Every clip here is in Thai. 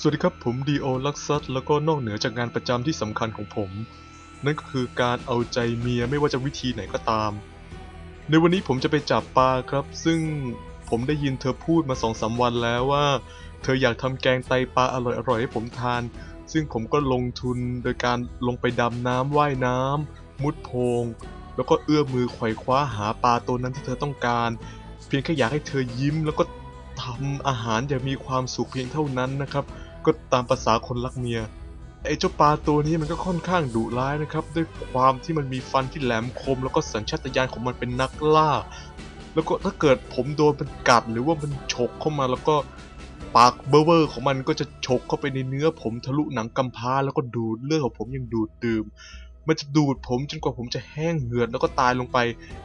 สวัสดีครับผมดีโอลักซัสแล้วก็นอกเหนือจากงานประจำที่สำคัญของผม นั่นก็คือการเอาใจเมียไม่ว่าจะวิธีไหนก็ตาม ในวันนี้ผมจะไปจับปลาครับ ซึ่งผมได้ยินเธอพูดมาสองสามวันแล้วว่า เธออยากทำแกงไตปลาอร่อยๆให้ผมทาน ซึ่งผมก็ลงทุนโดยการลงไปดำน้ำว่ายน้ำมุดโพง แล้วก็เอื้อมมือไขว่คว้าหาปลาตัวนั้นที่เธอต้องการ เพียงแค่อยากให้เธอยิ้มแล้วก็ทำอาหารอย่างมีความสุขเพียงเท่านั้นนะครับ ก็ตามภาษาคนรักเมียไอ้เจ้าปลาตัวนี้มันก็ค่อนข้างดุร้ายนะครับ ด้วยความที่มันมีฟันที่แหลมคม แล้วก็สัญชาตญาณของมันเป็นนักล่า แล้วก็ถ้าเกิดผมโดนมันกัดหรือว่ามันฉกเข้ามาแล้วก็ปากเบอร์เวอร์ของมันก็จะฉกเข้าไปในเนื้อผมทะลุหนังกำพร้าแล้วก็ดูดเลือดของผมยังดูดดื่ม มันจะดูดผมจนกว่าผมจะแห้งเหือดแล้วก็ตายลงไป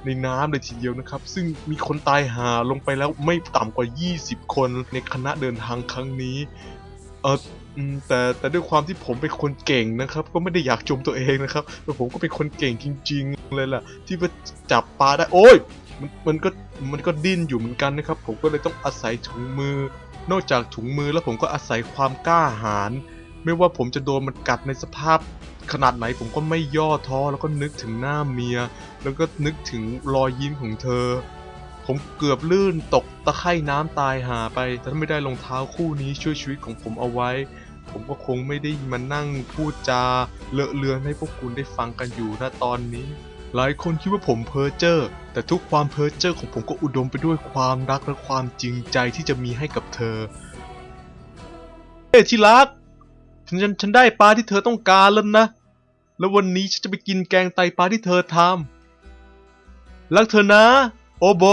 ในน้ำเลยทีเดียวนะครับ ซึ่งมีคนตายหาลงไปแล้วไม่ต่ำกว่า 20 คนในคณะเดินทางครั้งนี้ เออแต่แต่ด้วยความที่ผมเป็นคนเก่งนะครับ ก็ไม่ได้อยากชมตัวเองนะครับแต่ผมก็เป็นคนเก่งจริง ๆ เลยล่ะ ที่ว่าจับปลาได้ โอ้ยมันมันก็มันก็ดิ้นอยู่เหมือนกันนะครับ ผมก็เลยต้องอาศัยถุงมือ นอกจากถุงมือแล้วผมก็อาศัยความกล้าหาญไม่ว่าผมจะโดนมันกัดในสภาพขนาดไหนผมก็ไม่ย่อท้อแล้วก็นึกถึงหน้าเมีย แล้วก็นึกถึงรอยยิ้มของเธอ ผมเกือบลื่นตกตะไคร่น้ำตายหาไป แต่ถ้าไม่ได้รองเท้าคู่นี้ช่วยชีวิตของผมเอาไว้ ผมก็คงไม่ได้มานั่งพูดจาเลอะเลือนให้พวกคุณได้ฟังกันอยู่ณตอนนี้ หลายคนคิดว่าผมเพ้อเจ้อ แต่ทุกความเพ้อเจ้อของผมก็อุดมไปด้วยความรักและความจริงใจที่จะมีให้กับเธอ เฮ้ที่รัก ฉันฉันฉันได้ปลาที่เธอต้องการแล้วนะ แล้ววันนี้ฉันจะไปกินแกงไตปลาที่เธอทำรักเธอนะ โอโบ